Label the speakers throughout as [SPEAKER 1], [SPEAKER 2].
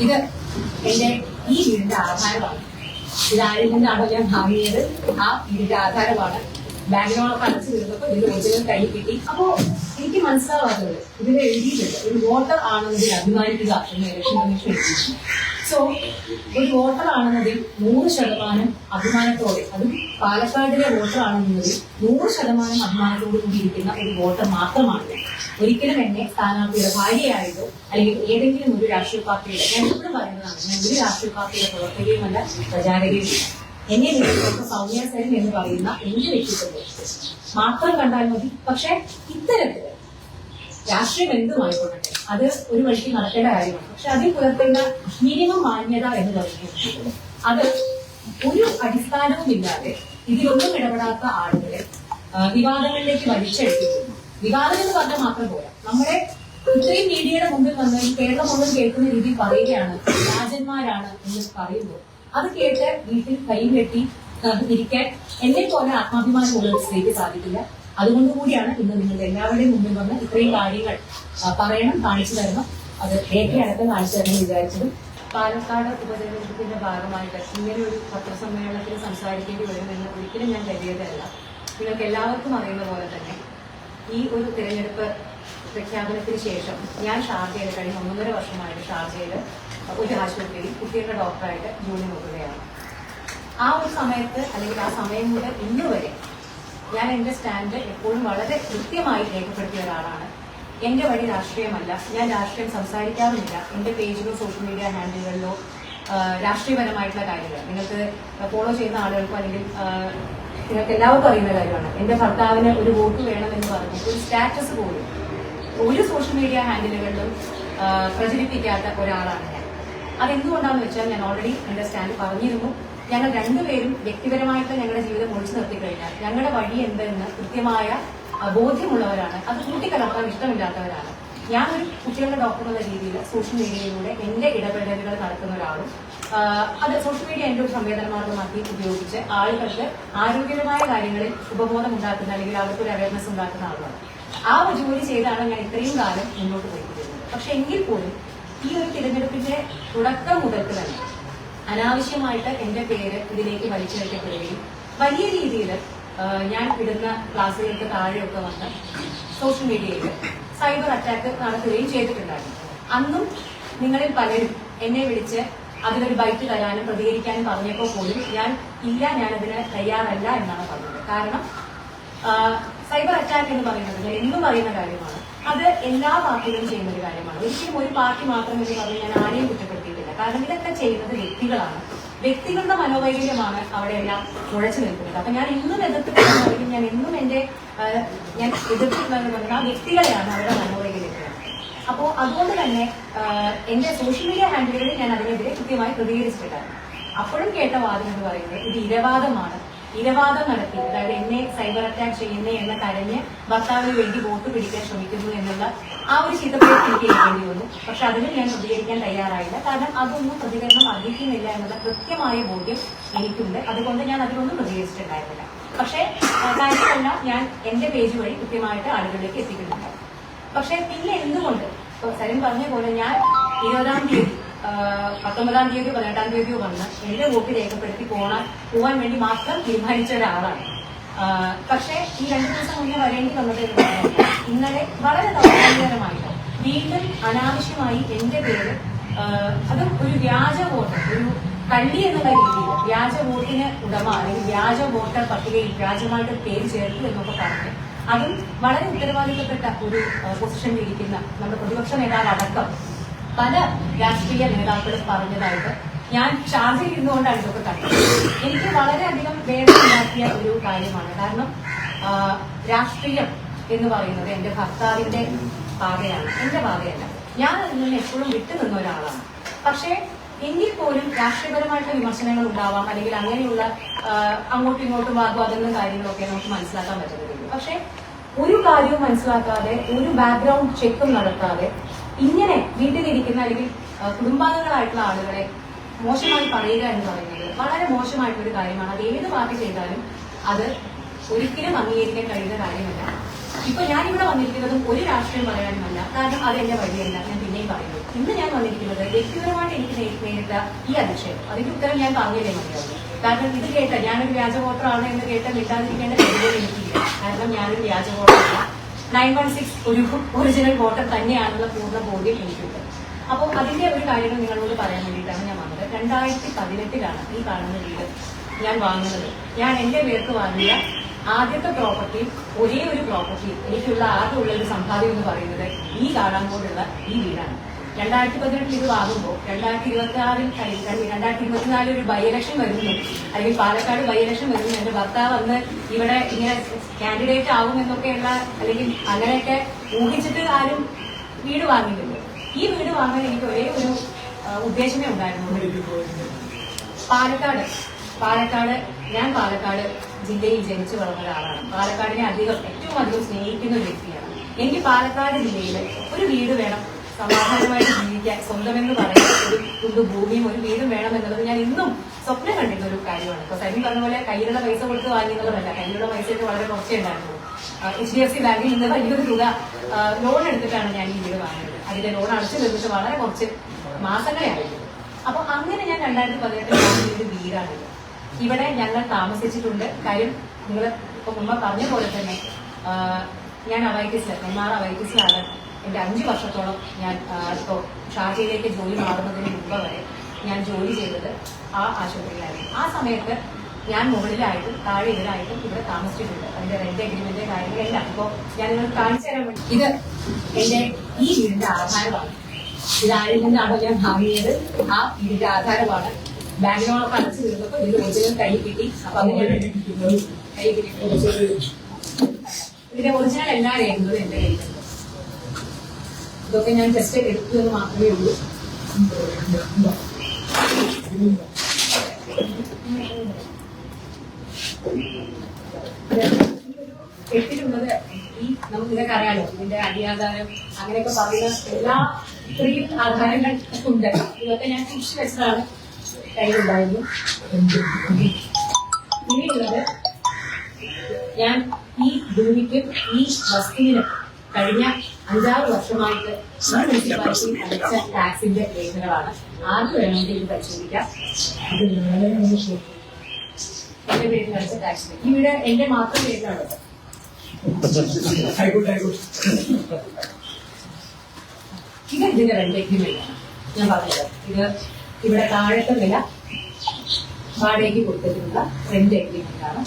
[SPEAKER 1] ഇത് എന്റെ ഈ വീടിന്റെ ആധാരമാണ്. ഇതാരിൽ നിന്നാണോ ഞാൻ വാങ്ങിയത് ആ വീടിന്റെ ആധാരമാണ്. ബാങ്കിനോടൊക്കെ അടച്ചു തീർന്നപ്പോ ഇതിന്റെ ഒറിജിനൽ കൈ കിട്ടി. അപ്പോ എനിക്ക് മനസ്സിലാവാത്തത് ഇതിൽ എഴുതിയിട്ടുണ്ട്. ഒരു വോട്ടർ ആണെന്നതിൽ അഭിമാനിക്കുക എന്ന് ഇലക്ഷൻ കമ്മീഷൻ എഴുതി സോ ഒരു വോട്ടർ ആണെന്നതിൽ നൂറ് ശതമാനം അഭിമാനത്തോടെ അതും പാലക്കാടിലെ വോട്ടർ ആണെന്നതിൽ നൂറ് ശതമാനം അഭിമാനത്തോടു കൂടി ഇരിക്കുന്ന ഒരു വോട്ടർ മാത്രമാണ്. ഒരിക്കലും എന്നെ സ്ഥാനാർത്ഥിയുടെ ഭാര്യയായിട്ടോ അല്ലെങ്കിൽ ഏതെങ്കിലും ഒരു രാഷ്ട്രീയ പാർട്ടിയുടെ ഞാൻ എപ്പോഴും പറയുന്നതാണ് ഞാൻ ഒരു രാഷ്ട്രീയ പാർട്ടിയുടെ പ്രവർത്തകയുമല്ല പ്രചാരകയുമില്ല. എന്നെ നിങ്ങൾക്ക് സൗമ്യാസേനൻ എന്ന് പറയുന്ന എന്റെ വ്യക്തിത്വത്തെ മാത്രം കണ്ടാൽ മതി. പക്ഷെ ഇത്തരത്തിൽ രാഷ്ട്രീയം എന്തുമായിക്കൊള്ളട്ടെ അത് ഒരു വഴിക്ക് നടക്കേണ്ട കാര്യമാണ്. പക്ഷെ അതിൽ പുലർത്തേണ്ട മിനിമം മാന്യത എന്ന് പറയുന്നത് അത് ഒരു അടിസ്ഥാനവും ഇല്ലാതെ ഇതിലൊന്നും ഇടപെടാത്ത ആളുകളെ വിവാദങ്ങളിലേക്ക് വലിച്ചെടുത്തിട്ടുണ്ട് വിവാദം എന്ന് പറഞ്ഞാൽ മാത്രം പോരാ. നമ്മുടെ ഇത്രയും മീഡിയയുടെ മുമ്പിൽ വന്ന് കേരളം മുഴുവൻ കേൾക്കുന്ന രീതിയിൽ പറയുകയാണ് രാജന്മാരാണ് എന്ന് പറയുമ്പോൾ അത് കേട്ട് വീട്ടിൽ കൈ കെട്ടി ഇരിക്കാൻ എന്നെ പോലെ ആത്മാഭിമാനമുള്ള ഒരു സ്ത്രീക്ക് സാധിക്കില്ല. അതുകൊണ്ട് കൂടിയാണ് ഇന്ന് നിങ്ങളുടെ എല്ലാവരുടെയും മുന്നിൽ വന്ന് ഇത്രയും കാര്യങ്ങൾ പറയണം കാണിച്ചു തരണം. അത് രേഖയടക്കം കാണിച്ചു തരണം വിചാരിച്ചതും പാലക്കാട് ഉപതെരഞ്ഞെടുപ്പിന്റെ ഭാഗമായിട്ട് ഇങ്ങനെ ഒരു പത്രസമ്മേളനത്തിൽ സംസാരിക്കേണ്ടി വരുമെന്ന് ഒരിക്കലും ഞാൻ കരുതിയതല്ല. നിങ്ങൾക്ക് എല്ലാവർക്കും അറിയുന്ന പോലെ തന്നെ ഈ ഒരു തിരഞ്ഞെടുപ്പ് പ്രഖ്യാപനത്തിന് ശേഷം ഞാൻ ഷാർജയിൽ കഴിഞ്ഞ ഒന്നര വർഷമായിട്ട് ഷാർജയിൽ ഒരു ആശുപത്രിയിൽ കുട്ടികളുടെ ഡോക്ടറായിട്ട് ജോലി നോക്കുകയാണ്. ആ ഒരു സമയത്ത് അല്ലെങ്കിൽ ആ സമയം മുതൽ ഇന്ന് വരെ ഞാൻ എന്റെ സ്റ്റാൻഡ് എപ്പോഴും വളരെ കൃത്യമായി രേഖപ്പെടുത്തിയ ഒരാളാണ്. എന്റെ വഴി രാഷ്ട്രീയമല്ല. ഞാൻ രാഷ്ട്രീയം സംസാരിക്കാറുമില്ല. എന്റെ പേജിലോ സോഷ്യൽ മീഡിയ ഹാൻഡിലുകളിലോ രാഷ്ട്രീയപരമായിട്ടുള്ള കാര്യങ്ങൾ. നിങ്ങൾക്ക് ഫോളോ ചെയ്യുന്ന ആളുകൾക്കോ അല്ലെങ്കിൽ നിങ്ങൾക്ക് എല്ലാവർക്കും അറിയുന്ന കാര്യമാണ്. എന്റെ ഭർത്താവിന് ഒരു വോട്ട് വേണമെന്ന് പറഞ്ഞു ഒരു സ്റ്റാറ്റസ് പോലും ഒരു സോഷ്യൽ മീഡിയ ഹാൻഡിലുകളിലും പ്രചരിപ്പിക്കാത്ത ഒരാളാണ് അതെന്തുകൊണ്ടാണെന്ന് വെച്ചാൽ ഞാൻ ഓൾറെഡി എന്റെ സ്റ്റാൻഡ് പറഞ്ഞിരുന്നു. ഞങ്ങൾ രണ്ടുപേരും വ്യക്തിപരമായിട്ട് ഞങ്ങളുടെ ജീവിതം ഒഴിച്ചു നിർത്തി കഴിഞ്ഞാൽ ഞങ്ങളുടെ വഴി എന്തെന്ന് കൃത്യമായ ബോധ്യമുള്ളവരാണ്. അത് കൂട്ടിക്കലർത്താൻ ഇഷ്ടമില്ലാത്തവരാണ്. ഞാനൊരു കുട്ടികളുടെ ഡോക്ടർ എന്ന രീതിയിൽ സോഷ്യൽ മീഡിയയിലൂടെ എന്റെ ഇടപെടലുകൾ നടക്കുന്ന ഒരാളും അത് സോഷ്യൽ മീഡിയ എന്റെ ഒരു സംവേദന മാർഗമാക്കി ഉപയോഗിച്ച് ആളുകൾക്ക് ആരോഗ്യപരമായ കാര്യങ്ങളിൽ ഉപബോധം ഉണ്ടാക്കുന്ന അല്ലെങ്കിൽ അവർക്ക് ഒരു അവയർനെസ് ഉണ്ടാക്കുന്ന ആളുകളാണ്. ആ ജോലി ചെയ്താണ് ഞാൻ ഇത്രയും കാലം മുന്നോട്ട് പോയിക്കൊണ്ടിരുന്നത്. പക്ഷെ എങ്കിൽ പോലും ഈ ഒരു തിരഞ്ഞെടുപ്പിന്റെ തുടക്കം മുതൽക്ക് തന്നെ അനാവശ്യമായിട്ട് എന്റെ പേര് ഇതിലേക്ക് വലിച്ചെടുക്കപ്പെടുകയും വലിയ രീതിയിൽ ഞാൻ ഇടുന്ന ക്ലാസ്സുകൾക്ക് താഴെയൊക്കെ വന്ന് സോഷ്യൽ മീഡിയയിൽ സൈബർ അറ്റാക്ക് നടത്തുകയും ചെയ്തിട്ടുണ്ടായിരുന്നു. അന്നും നിങ്ങളിൽ പലരും എന്നെ വിളിച്ച് അതിനൊരു ബൈക്ക് തരാനും പ്രതികരിക്കാനും പറഞ്ഞപ്പോൾ പോലും ഞാൻ ഇല്ല ഞാനതിന് തയ്യാറല്ല എന്നാണ് പറഞ്ഞത്. കാരണം സൈബർ അറ്റാക്ക് എന്ന് പറയുന്നത് എന്നും പറയുന്ന കാര്യമാണ് അത് എല്ലാ പാർട്ടികളും ചെയ്യുന്ന ഒരു കാര്യമാണ്. ഒരിക്കലും ഒരു പാർട്ടി മാത്രം എന്ന് പറഞ്ഞ് ഞാൻ ആരെയും കുറ്റപ്പെടുത്തിയിട്ടില്ല. കാരണം ഇതൊക്കെ ചെയ്യുന്നത് വ്യക്തികളാണ്. വ്യക്തികളുടെ മനോവൈകല്യമാണ് അവിടെ എല്ലാം മുഴച്ചു നിൽക്കുന്നത്. അപ്പൊ ഞാൻ ഇന്നും എതിർത്ത് പറയുന്നത് ഞാൻ ഇന്നും എന്റെ ഞാൻ എതിർത്തിട്ടുണ്ടെന്ന് പറഞ്ഞാൽ ആ വ്യക്തികളെയാണ് അവരുടെ മനോവൈകല്യത്തിലാണ് അപ്പോൾ അതുകൊണ്ട് തന്നെ എന്റെ സോഷ്യൽ മീഡിയ ഹാൻഡിലുകളിൽ ഞാൻ അതിനെതിരെ കൃത്യമായി പ്രതികരിച്ചിട്ടുണ്ട് അപ്പോഴും കേട്ട വാദം എന്ന് പറയുന്നത് ഇത് ഇരവാദമാണ്. ഇരവാദം നടത്തി അതായത് എന്നെ സൈബർ അറ്റാക്ക് ചെയ്യുന്നേ എന്ന് കരഞ്ഞ് ഭർത്താവിന് വേണ്ടി വോട്ട് പിടിക്കാൻ ശ്രമിക്കുന്നു എന്നുള്ള ആ ഒരു ചീത്തപ്പേര് എനിക്ക് ഏൽക്കേണ്ടി വന്നു. പക്ഷെ അതിന് ഞാൻ പ്രതികരിക്കാൻ തയ്യാറായില്ല. കാരണം അതൊന്നും പ്രതികരണം അർഹിക്കുന്നില്ല എന്നുള്ള കൃത്യമായ ബോധ്യം എനിക്കുണ്ട്. അതുകൊണ്ട് ഞാൻ അതിനൊന്നും പ്രതികരിച്ചിട്ടുണ്ടായിരുന്നില്ല. പക്ഷേ കാര്യമല്ല ഞാൻ എന്റെ പേജ് വഴി കൃത്യമായിട്ട് ആളുകളിലേക്ക് എത്തിക്കുന്നുണ്ട്. പക്ഷെ പിന്നെ എന്തുകൊണ്ട്? സരിൻ പറഞ്ഞ പോലെ ഞാൻ ഇരുപതാം തീയതി പത്തൊമ്പതാം തീയതി പതിനെട്ടാം തീയതിയോ വന്ന് എന്റെ വോട്ട് രേഖപ്പെടുത്തി പോകാൻ പോകാൻ വേണ്ടി മാത്രം തീരുമാനിച്ച ഒരാളാണ്. പക്ഷേ ഈ രണ്ടു ദിവസം മുന്നേ വരേണ്ടി വന്നത് ഇന്നലെ വളരെ ദൗർഭാഗ്യകരമായിട്ട് വീണ്ടും അനാവശ്യമായി എന്റെ പേര് അതും ഒരു വ്യാജ വോട്ട് ഒരു കള്ളി എന്നുള്ള രീതിയിൽ വ്യാജ വോട്ടിന് ഉടമ അല്ലെങ്കിൽ വ്യാജ വോട്ടർ പട്ടികയിൽ വ്യാജമായിട്ട് പേര് ചേർത്തു എന്നൊക്കെ പറഞ്ഞു അതും വളരെ ഉത്തരവാദിത്തപ്പെട്ട ഒരു പൊസിഷനിൽ ഇരിക്കുന്ന നമ്മുടെ പ്രതിപക്ഷ നേതാവ് അടക്കം പല രാഷ്ട്രീയ നേതാക്കളും പറഞ്ഞതായിട്ട് ഞാൻ ഷാർജയിൽ ഇരുന്നുകൊണ്ടാണ് ഇതൊക്കെ കണ്ടത്. എനിക്ക് വളരെയധികം വേദനയുണ്ടാക്കിയ ഒരു കാര്യമാണ്. കാരണം രാഷ്ട്രീയം എന്ന് പറയുന്നത് എന്റെ ഭർത്താവിന്റെ പാതയാണ്. എന്റെ പാതയല്ല. ഞാൻ അതിൽ നിന്ന് എപ്പോഴും വിട്ടുനിന്ന ഒരാളാണ്. പക്ഷേ എങ്കിൽ പോലും രാഷ്ട്രീയപരമായിട്ടുള്ള വിമർശനങ്ങൾ ഉണ്ടാവാം അല്ലെങ്കിൽ അങ്ങനെയുള്ള അങ്ങോട്ടും ഇങ്ങോട്ടും വാഗ്വാദങ്ങളും കാര്യങ്ങളൊക്കെ നമുക്ക് മനസ്സിലാക്കാൻ പറ്റുന്നില്ല പക്ഷേ ഒരു കാര്യവും മനസ്സിലാക്കാതെ ഒരു ബാക്ക്ഗ്രൗണ്ട് ചെക്കും നടത്താതെ ഇങ്ങനെ വീട്ടിലിരിക്കുന്ന അല്ലെങ്കിൽ കുടുംബാംഗങ്ങളായിട്ടുള്ള ആളുകളെ മോശമായി പറയുക എന്ന് പറയുന്നത് വളരെ മോശമായിട്ടുള്ള ഒരു കാര്യമാണ്. അത് ഏത് പാർട്ടി ചെയ്താലും അത് ഒരിക്കലും അംഗീകരിക്കാൻ കഴിയുന്ന കാര്യമല്ല. ഇപ്പൊ ഞാൻ ഇവിടെ വന്നിരിക്കുന്നതും ഒരു രാഷ്ട്രീയം പറയാനുമല്ല. കാരണം അത് എന്റെ വഴിയല്ല. ഞാൻ പിന്നെയും പറയുന്നു. ഇന്ന് ഞാൻ വന്നിരിക്കുന്നത് വ്യക്തിപരമായിട്ട് എനിക്ക് നേരിട്ട ഈ അതിശയം അതിന്റെ ഉത്തരം ഞാൻ പറഞ്ഞില്ലേ മതിയാവും. കാരണം ഇത് കേട്ട ഞാനൊരു വ്യാജ വോട്ടറാണ് എന്ന് കേട്ട മിണ്ടാതിരിക്കേണ്ട കാര്യം എനിക്കില്ല. കാരണം ഞാനൊരു വ്യാജ നയൻ വൺ സിക്സ് ഒരു ഒറിജിനൽ വോട്ടർ തന്നെയാണെന്നുള്ള പൂർണ ബോധ്യം എനിക്കുണ്ട്. അപ്പോൾ അതിന്റെ ഒരു കാര്യങ്ങൾ നിങ്ങളോട് പറയാൻ വേണ്ടിയിട്ടാണ് ഞാൻ വന്നത്. രണ്ടായിരത്തി പതിനെട്ടിലാണ് ഈ കാണുന്ന വീട് ഞാൻ വാങ്ങുന്നത്. ഞാൻ എന്റെ പേർക്ക് വാങ്ങിയ ആദ്യത്തെ പ്രോപ്പർട്ടി ഒരേ ഒരു പ്രോപ്പർട്ടി എനിക്കുള്ള ആകെ ഉള്ള ഒരു സമ്പാദ്യം എന്ന് പറയുന്നത് ഈ കാടാങ്കോടുള്ള ഈ വീടാണ്. രണ്ടായിരത്തി പതിനെട്ടിൽ ഇത് വാങ്ങുമ്പോൾ രണ്ടായിരത്തി ഇരുപത്തി ആറിൽ രണ്ടായിരത്തി ഇരുപത്തിനാലിൽ ഒരു ബൈ ഇലക്ഷൻ വരുന്നു. അല്ലെങ്കിൽ പാലക്കാട് ബൈ ഇലക്ഷൻ വരുന്നു. എന്റെ ഭർത്താവ് അന്ന് ഇവിടെ ഇങ്ങനെ കാൻഡിഡേറ്റ് ആവും എന്നൊക്കെയുള്ള അല്ലെങ്കിൽ അങ്ങനെയൊക്കെ ഊഹിച്ചിട്ട് ആരും വീട് വാങ്ങിയിട്ടുണ്ട് ഈ വീട് വാങ്ങാൻ എനിക്ക് ഒരേ ഒരു ഉദ്ദേശമേ ഉണ്ടായിരുന്നു പാലക്കാട്. പാലക്കാട് ഞാൻ പാലക്കാട് ജില്ലയിൽ ജനിച്ചു വളർന്ന ഒരാളാണ് പാലക്കാടിനെ അധികം ഏറ്റവും അധികം സ്നേഹിക്കുന്ന ഒരു വ്യക്തിയാണ്. എനിക്ക് പാലക്കാട് ജില്ലയിൽ ഒരു വീട് വേണം. സമാധാനമായിട്ട് ജീവിക്കാൻ സ്വന്തമെന്ന് പറയുന്ന ഒരു കുണ്ടു ഭൂമിയും ഒരു വീടും വേണം എന്നുള്ളത് ഞാൻ ഇന്നും സ്വപ്നം കണ്ടിരുന്ന ഒരു കാര്യമാണ്. ഇപ്പൊ സൈനിക പറഞ്ഞ പോലെ കയ്യിലുള്ള പൈസ കൊടുത്ത് വാങ്ങിയെന്നുള്ളതല്ല കയ്യിലുള്ള പൈസയൊക്കെ വളരെ കുറച്ചേ ഉണ്ടായിരുന്നുള്ളൂ. എച്ച് ഡി എഫ് സി ബാങ്കിൽ നിന്ന് വലിയൊരു തുക ലോൺ എടുത്തിട്ടാണ് ഞാൻ ഈ വീട് വാങ്ങിയത്. അതിന്റെ ലോൺ അടച്ചു തീർന്നിട്ട് വളരെ കുറച്ച് മാസങ്ങളെയായിരുന്നു അപ്പൊ അങ്ങനെ ഞാൻ രണ്ടായിരത്തി പതിനെട്ടിൽ ഒരു വീടാണിത് ഇവിടെ ഞങ്ങൾ താമസിച്ചിട്ടുണ്ട്. കാര്യം നിങ്ങൾ ഇപ്പൊ മുമ്പ് പറഞ്ഞ പോലെ തന്നെ ഞാൻ അവൈറ്റിസിൽ നെന്മാറ അവൈറ്റിസിലാണ് എന്റെ അഞ്ച് വർഷത്തോളം ഞാൻ ഇപ്പോൾ ഇപ്പോ ഷാർജയിലേക്ക് ജോലി മാറുന്നതിന് മുമ്പ് വരെ ഞാൻ ജോലി ചെയ്തത് ആ ആശുപത്രിയിലായിരുന്നു. ആ സമയത്ത് ഞാൻ മുകളിലായിട്ടും താഴെ ഇതിലായിട്ടും ഇവിടെ താമസിച്ചിട്ടുണ്ട്. അതിന്റെ റെന്റ് അഗ്രിമെന്റ് കാര്യങ്ങളെല്ലാം ഇപ്പോ ഞാൻ നിങ്ങൾക്ക് കാണിച്ചു തരാൻ ഇത് എന്റെ ഈ വീടിന്റെ ആധാരമാണ്. ഇതാരിൽ ഞാൻ വാങ്ങിയത്? ആ വീടിന്റെ ആധാരമാണ്. ബാങ്കിനോടൊപ്പം അടച്ചു തീർന്നപ്പോൾ ഇത് ഒറിജിനൽ കൈ കിട്ടി. അപ്പൊ അങ്ങനെ കൈ കിട്ടി. ഇതിന്റെ ഒറിജിനൽ എല്ലാ രേഖകളും എന്റെ കയ്യിലുണ്ട് ഇതൊക്കെ ഞാൻ ജസ്റ്റ് എടുത്തു എന്ന് മാത്രമേ ഉള്ളൂ. എട്ടിലുള്ളത് ഈ നമുക്ക് ഇതൊക്കെ അറിയാലോ ഇതിന്റെ അടിയാധാരം അങ്ങനെയൊക്കെ പറയുന്ന എല്ലാ ഇത്രയും ആധാരങ്ങൾ ഉണ്ട്. ഇതൊക്കെ ഞാൻ സൂക്ഷിച്ചു വെച്ചതാണ് കയ്യിലുണ്ടായിരുന്നു ഇനിയുള്ളത് ഞാൻ ഈ ഭൂമിക്കും ഈ വസ്തുവിനും കഴിഞ്ഞ അഞ്ചാറ് വർഷമായിട്ട് അടച്ച ടാക്സിന്റെ രേഖകളാണ് ആർക്ക് വേണമെങ്കിൽ ഇത് പരിശോധിക്കാം. എന്റെ പേരിൽ അടച്ച ടാക്സിന്റെ. ഈ വീട് എന്റെ മാത്രം പേരിലാണ്
[SPEAKER 2] ആയിക്കോട്ടെ ആയിക്കോട്ടെ.
[SPEAKER 1] ഇത് ഇതിന്റെ റെന്റ് അഗ്രിമെന്റ് ആണ്. ഞാൻ പറഞ്ഞത് ഇത് ഇവിടെ താഴത്തെ വില വാടകയ്ക്ക് കൊടുത്തിട്ടുള്ള റെന്റ് എഗ്രിമെന്റ് ആണ്.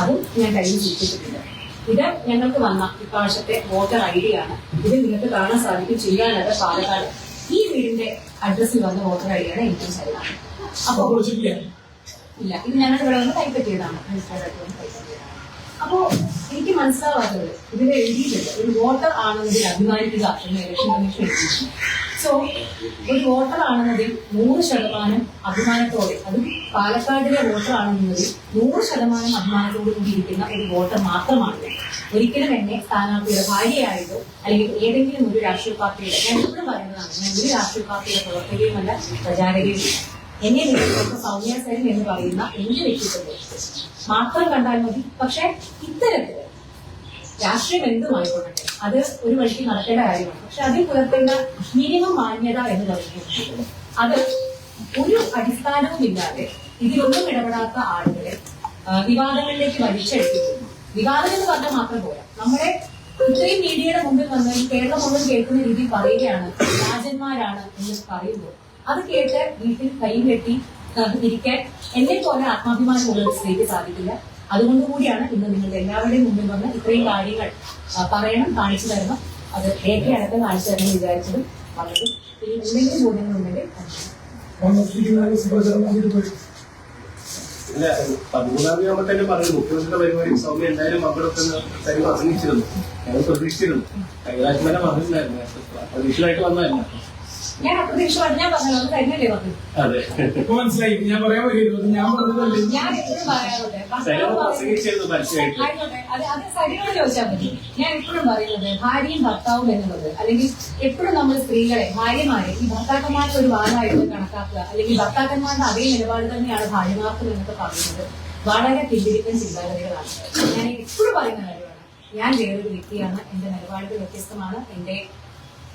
[SPEAKER 1] അതും ഞാൻ കയ്യിൽ സൂക്ഷിച്ചിട്ടുണ്ട്. ഇത് ഞങ്ങൾക്ക് വന്ന ഇപ്രാവശ്യത്തെ വോട്ടർ ഐ ഡി ആണ്. ഇത് നിങ്ങൾക്ക് കാണാൻ സാധിക്കും ചെയ്യാനത് പാലക്കാട്. ഈ വീടിന്റെ അഡ്രസ്സിൽ വന്ന വോട്ടർ ഐ ഡി ആണ് എനിക്കും ശരിയാണ് അപ്പൊ
[SPEAKER 2] അപ്പൊ കുറിച്ചിട്ടില്ല
[SPEAKER 1] ഇല്ല ഇത് ഞങ്ങളുടെ ഇവിടെ വന്ന് കൈപ്പറ്റിയതാണ് രജിസ്റ്റേർഡ് വന്ന് കൈപ്പറ്റിയതാണ്. അപ്പോ എനിക്ക് മനസ്സിലാവാത്തത്. ഇതിൽ എഴുതിയിട്ടുണ്ട്. ഒരു വോട്ടർ ആണെന്നതിൽ അഭിമാനിക്കുക എന്ന് ഇലക്ഷൻ കമ്മീഷൻ എഴുതി സോ ഒരു വോട്ടർ ആണെന്നതിൽ നൂറ് ശതമാനം അഭിമാനത്തോടെ അതും പാലക്കാടിലെ വോട്ടർ ആണെന്നതിൽ നൂറ് ശതമാനം അഭിമാനത്തോടു കൂടി ഇരിക്കുന്ന ഒരു വോട്ടർ മാത്രമാണ്. ഒരിക്കലും എന്നെ സ്ഥാനാർത്ഥിയുടെ ഭാര്യയായിട്ടോ അല്ലെങ്കിൽ ഏതെങ്കിലും ഒരു രാഷ്ട്രീയ പാർട്ടിയുടെ ഞാൻ എപ്പോഴും പറയുന്നതാണ് ഞാൻ ഒരു രാഷ്ട്രീയ പാർട്ടിയുടെ പ്രവർത്തകയുമല്ല പ്രചാരകയുമില്ല എന്നെ നിങ്ങൾക്ക് സൗമ്യ എന്ന് പറയുന്ന എന്റെ വ്യക്തിത്വത്തെ മാത്രം കണ്ടാൽ മതി. പക്ഷെ ഇത്തരത്തിൽ രാഷ്ട്രീയം എന്തുമായിക്കൊള്ളട്ടെ അത് ഒരു വഴിക്ക് നടക്കേണ്ട കാര്യമാണ്. പക്ഷെ അതിൽ പുലർത്തേണ്ട മിനിമം മാന്യത എന്ന് പറയുന്നത് അത് ഒരു അടിസ്ഥാനവും ഇല്ലാതെ ഇതിലൊന്നും ഇടപെടാത്ത ആളുകളെ വിവാദങ്ങളിലേക്ക് വലിച്ചെടുത്തിട്ടുണ്ട് വിവാദം എന്ന് പറഞ്ഞാൽ മാത്രം പോരാ. നമ്മുടെ ഇത്രയും മീഡിയയുടെ മുമ്പിൽ വന്ന് കേരളം മുഴുവൻ കേൾക്കുന്ന രീതിയിൽ പറയുകയാണ് രാജന്മാരാണ് എന്ന് പറയുമ്പോൾ അത് കേട്ട് വീട്ടിൽ കൈ കെട്ടി ഇരിക്കാൻ എന്നെ പോലെ ആത്മാഭിമാനമുള്ള സ്ത്രീക്ക് സാധിക്കില്ല. അതുകൊണ്ട് കൂടിയാണ് ഇന്ന് നിങ്ങളുടെ എല്ലാവരുടെയും മുമ്പിൽ വന്ന് ഇത്രയും കാര്യങ്ങൾ പറയണം കാണിച്ചു തരണം. അത് രേഖയടക്കം കാണിച്ചു തരണം വിചാരിച്ചതും വളരെ ഇനി എന്തെങ്കിലും
[SPEAKER 3] ഇല്ല പതിമൂന്നാം തന്നെ പറഞ്ഞു മുഖ്യമന്ത്രിയുടെ പരിപാടി സൗമ്യ എന്തായാലും തന്നെ തരും പ്രതീക്ഷിച്ചിരുന്നു. വന്നതല്ല.
[SPEAKER 1] ഞാൻ ഞാൻ അത് തന്നെയല്ലേ പറഞ്ഞു
[SPEAKER 3] അതെ.
[SPEAKER 2] ഇപ്പൊ മനസ്സിലായി. ഞാൻ പറയാൻ പറ്റില്ല ഞാൻ പറഞ്ഞതല്ലേ
[SPEAKER 1] ഞാൻ എപ്പോഴും പറയാറുണ്ട്. ആയിക്കോട്ടെ. അത് അത് സരിയോട് ചോദിച്ചാൽ മതി. ഞാൻ എപ്പോഴും പറയുന്നത് ഭാര്യയും ഭർത്താവും എന്നുള്ളത് അല്ലെങ്കിൽ എപ്പോഴും നമ്മൾ സ്ത്രീകളെ ഭാര്യമാരെ ഈ ഭർത്താക്കന്മാരുടെ ഒരു ഭാഗമായിട്ട് കണക്കാക്കുക. അല്ലെങ്കിൽ ഭർത്താക്കന്മാരുടെ അതേ നിലപാട് തന്നെയാണ് ഭാര്യമാർക്കും എന്നൊക്കെ പറയുന്നത്. വളരെ പിന്തിരിപ്പൻ ചിന്താഗതികളാണ്. ഞാൻ എപ്പോഴും പറയുന്ന കാര്യമാണ് ഞാൻ വേറൊരു വ്യക്തിയാണ് എന്റെ നിലപാടുകൾ വ്യത്യസ്തമാണ് എന്റെ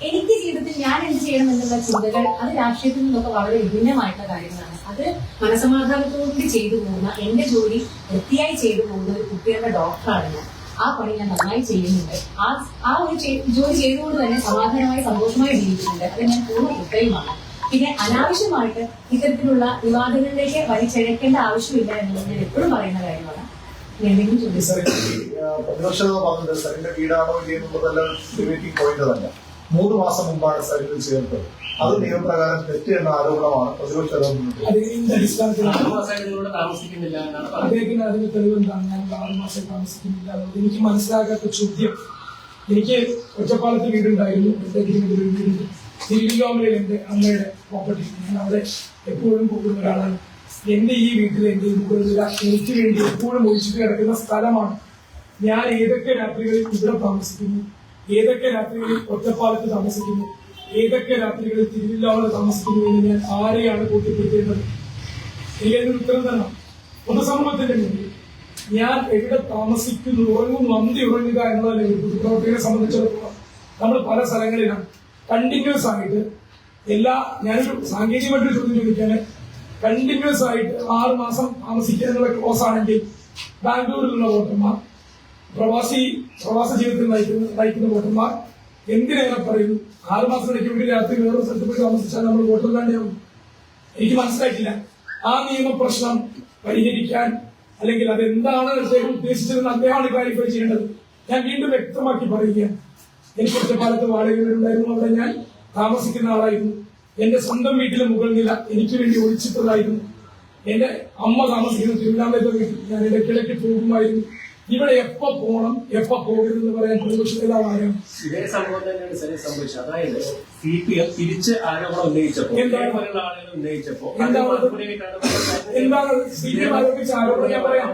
[SPEAKER 1] എനിക്ക് ജീവിതത്തിൽ ഞാൻ എന്ത് ചെയ്യണം എന്നുള്ള ചിന്തകൾ അത് രാഷ്ട്രീയത്തിൽ നിന്നൊക്കെ വളരെ വിഭിന്നമായിട്ടുള്ള കാര്യങ്ങളാണ്. അത് മനസമാധാനത്തോടുകൂടി ചെയ്തു പോകുന്ന എന്റെ ജോലി വൃത്തിയായി ചെയ്തു പോകുന്ന ഒരു കുട്ടികളുടെ ഡോക്ടറാണ് ഞാൻ. ആ പണി ഞാൻ നന്നായി ചെയ്യുന്നുണ്ട്. ആ ആ ഒരു ജോലി ചെയ്തുകൊണ്ട് തന്നെ സമാധാനമായി സന്തോഷമായി ജീവിക്കുന്നുണ്ട്. അത് ഞാൻ പൂർണ കുറ്റയുമാണ് പിന്നെ അനാവശ്യമായിട്ട് ഇത്തരത്തിലുള്ള വിവാദങ്ങളിലേക്ക് വലിച്ചഴക്കേണ്ട ആവശ്യമില്ല എന്നുള്ളത് ഞാൻ എപ്പോഴും പറയുന്ന കാര്യമാണ്. ഇനി എന്തെങ്കിലും ചോദിച്ചു
[SPEAKER 4] സാർ, ഈ, ആ, പ്രതിപക്ഷ പറഞ്ഞത് സരിന്റെ വീടാണോ ഡിബേറ്റിംഗ് പോയിന്റ് തന്നെ. മൂന്ന് മാസം മുമ്പാണ് സരിന് ചേർത്തത് അത് നിയമപ്രകാരം തെറ്റ് എന്ന ആരോപണമാണ് പ്രതിപക്ഷ
[SPEAKER 3] താമസിക്കുന്നില്ല
[SPEAKER 2] അദ്ദേഹത്തിന് അതിന് ഞാൻ ആറ് മാസം താമസിക്കുന്നില്ല. എനിക്ക് മനസ്സിലാകാത്ത ചോദ്യം. എനിക്ക് ഒറ്റപ്പാലത്ത് വീടുണ്ടായിരുന്നു. എന്തെങ്കിലും ഒരു വീടുണ്ട്. തിരുവില്ലോമലയിൽ എന്റെ അമ്മയുടെ പ്രോപ്പർട്ടി ഞാൻ അവിടെ എപ്പോഴും പോകുന്ന ഒരാളാണ്. എന്റെ ഈ വീട്ടിൽ എന്റെ മുകളിലില്ല എനിക്ക് വേണ്ടി എപ്പോഴും ഒഴിച്ചിട്ട് കിടക്കുന്ന സ്ഥലമാണ്. ഞാൻ ഏതൊക്കെ രാത്രികളിൽ ഇവിടെ താമസിക്കുന്നു? ഏതൊക്കെ രാത്രികളിൽ ഒറ്റപ്പാലത്ത് താമസിക്കുന്നു? ഏതൊക്കെ രാത്രികളിൽ തിരുവില്ലാവളെ താമസിക്കുന്നു എന്ന് ഞാൻ ആരെയാണ് കൂട്ടിപ്പിടിക്കേണ്ടത് എനിക്കതിന് ഉത്തരം തന്നെ പൊതുസമൂഹത്തിന്റെ മുന്നിൽ ഞാൻ എവിടെ താമസിക്കുന്നു? ഉറങ്ങുന്നു? അന്തി ഉറങ്ങുക എന്നതല്ലേ പൊതുപ്രവർത്തകരെ സംബന്ധിച്ചിടത്തോളം. നമ്മൾ പല സ്ഥലങ്ങളിലാണ്. കണ്ടിന്യൂസ് ആയിട്ട് എല്ലാ ഞാനൊരു സാങ്കേതികമായിട്ടൊരു ചോദ്യം ചോദിക്കാന് കണ്ടിന്യൂസ് ആയിട്ട് ആറ് മാസം താമസിക്കാനുള്ള ക്ലോസ് ആണെങ്കിൽ ബാംഗ്ലൂരിലുള്ള വോട്ടർമാർ പ്രവാസി പ്രവാസ ജീവിതത്തിൽ നയിക്കുന്ന നയിക്കുന്ന വോട്ടർമാർ എന്തിനേറെ പറയുന്നു? ആറ് മാസത്തിലേക്ക് വേണ്ടി രാത്രി വേറെ സ്ഥലത്ത് പോയി താമസിച്ചാൽ നമ്മൾ വോട്ടർ തന്നെയാവും എനിക്ക് മനസ്സിലായിട്ടില്ല. ആ നിയമപ്രശ്നം പരിഹരിക്കാൻ അല്ലെങ്കിൽ അതെന്താണ് അദ്ദേഹം ഉദ്ദേശിച്ചതെന്ന് അദ്ദേഹമാണ് ക്ലാരിഫൈ ചെയ്യേണ്ടത് ഞാൻ വീണ്ടും വ്യക്തമാക്കി പറയുകയാണ്. എനിക്ക് ഒറ്റപ്പാലത്ത് വാടക വീടുണ്ടായിരുന്നു അവിടെ ഞാൻ താമസിക്കുന്ന ആളായിരുന്നു. എന്റെ സ്വന്തം വീട്ടിലെ മുകൾ നില എനിക്ക് വേണ്ടി ഒഴിച്ചിട്ടുള്ളതായിരുന്നു എന്റെ അമ്മ താമസിക്കുന്ന തിരുവനന്തപുരത്തെ വീട്ടിൽ ഞാൻ ഇടയ്ക്കിടയ്ക്ക് പോകുമായിരുന്നു. ഇവിടെ എപ്പോ പോണം എപ്പോ പോകരുതെന്ന് പറയാൻ പ്രതിപക്ഷത്തിലെ ആരും.
[SPEAKER 3] ഇതേ സംഭവം തന്നെയാണ് ശരി സംഭവിച്ചത്. അതായത് സി പി എം തിരിച്ച് ആരോപണം ഉന്നയിച്ചപ്പോ
[SPEAKER 2] എന്താണ്?
[SPEAKER 3] പറയുന്ന ആളുകൾ ഉന്നയിച്ചപ്പോ.
[SPEAKER 2] എന്താണ്? സി പി എം ആരോപിച്ച ആരോപണം ഞാൻ പറയാം.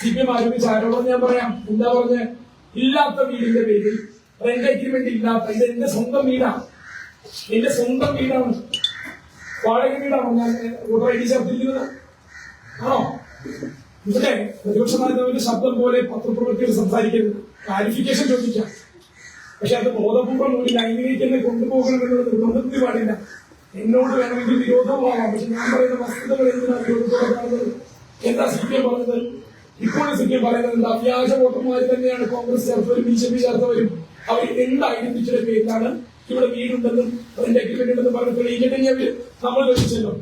[SPEAKER 2] സി പി എം ആരോപിച്ച ആരോപണം ഞാൻ പറയാം. എന്താ പറഞ്ഞ? ഇല്ലാത്ത വീടിന്റെ പേരിൽ റെന്റ് അഗ്രിമെന്റ് ഇല്ലാത്ത ഇത് എന്റെ സ്വന്തം വീടാണ്. എന്റെ സ്വന്തം വീടാണ്. വാടക വീടാണോ? ഞാൻ വോട്ടർ ഐ ഡി ചേർത്തിരിക്കുന്നത്. ആണോ? ഇവിടെ പ്രതിപക്ഷ നേതാവിന്റെ ശബ്ദം പോലെ പത്രപ്രവർത്തകർ സംസാരിക്കരുത്. ക്ലാരിഫിക്കേഷൻ ചോദിക്കാം. പക്ഷെ അത് ബോധപൂർവം ഒരു ലൈനിലേക്ക് എന്നെ കൊണ്ടുപോകണമെന്നുള്ള നിർബന്ധത്തിൽ പാടില്ല. എന്നോട് വേണമെങ്കിൽ വിരോധമാകാം. പക്ഷെ ഞാൻ പറയുന്ന വസ്തുതകൾ എന്തിനാണ് വിരോധത്തോടെ എന്താ സി പി എം പറഞ്ഞത് ഇപ്പോഴും സി പി എം പറയുന്നത് എന്താ? വ്യാജ വോട്ടർമാർ തന്നെയാണ് കോൺഗ്രസ് ചേർത്തവരും ബി ജെ പി ചേർത്തവരും. അവർ എന്ത് ഐഡന്റിറ്റിയുടെ പേരിലാണ് ഇവിടെ വീടുണ്ടെന്നും അതിന്റെ അഗ്രിമെന്റ് ഉണ്ടെന്നും പറഞ്ഞ് തെളിയിക്കട്ടെ ഞാൻ നമ്മൾ തെളിയിച്ചല്ലോ